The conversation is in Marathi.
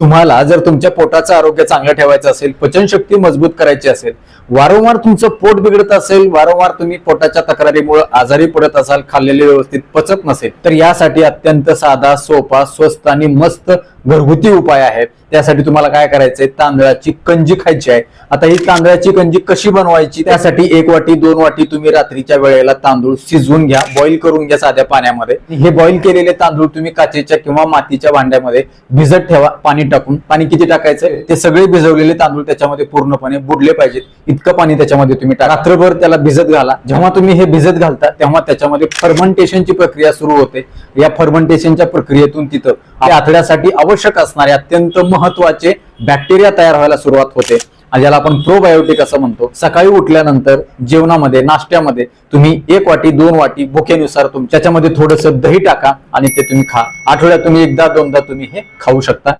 तुम्हाला जर तुमच्या पोटाचं आरोग्य चांगलं ठेवायचं असेल पचनशक्ती मजबूत करायची असेल वारंवार तुमचं पोट बिघडत असेल वारंवार तुम्ही पोटाच्या तक्रारीमुळे आजारी पडत असाल खाल्लेले व्यवस्थित पचत नसेल तर यासाठी अत्यंत साधा सोपा स्वस्त आणि मस्त घरगुती उपाय आहे त्यासाठी तुम्हाला काय करायचंय? तांदळाची कंजी खायची आहे. आता ही तांदळाची कंजी कशी बनवायची? त्यासाठी एक वाटी दोन वाटी तुम्ही रात्रीच्या वेळेला तांदूळ शिजवून घ्या. बॉईल करून घ्या साध्या पाण्यामध्ये. हे बॉईल केलेले तांदूळ तुम्ही काचेच्या किंवा मातीच्या भांड्यामध्ये भिजत ठेवा. पाणी टाकून. पाणी किती टाकायचं? ते सगळे भिजवलेले तांदूळ त्याच्यामध्ये पूर्णपणे बुडले पाहिजेत. इतकं पाणी त्याच्यामध्ये तुम्ही टाका. रात्रभर त्याला भिजत घाला. जेव्हा तुम्ही हे भिजत घालता तेव्हा त्याच्यामध्ये फर्मंटेशनची प्रक्रिया सुरू होते. या फर्मंटेशनच्या प्रक्रियेतून तिथं आतड्यासाठी आवश्यक असणारे अत्यंत महत्त्वाचे बॅक्टेरिया तयार व्हायला सुरुवात होते. आणि ज्याला आपण प्रोबायोटिक असं म्हणतो. सकाळी उठल्यानंतर जेवणामध्ये नाश्त्यामध्ये तुम्ही एक वाटी दोन वाटी भुकेनुसार तुम त्याच्यामध्ये थोडंसं दही टाका आणि ते तुम्ही खा. आठवड्यात तुम्ही एकदा दोनदा तुम्ही हे खाऊ शकता.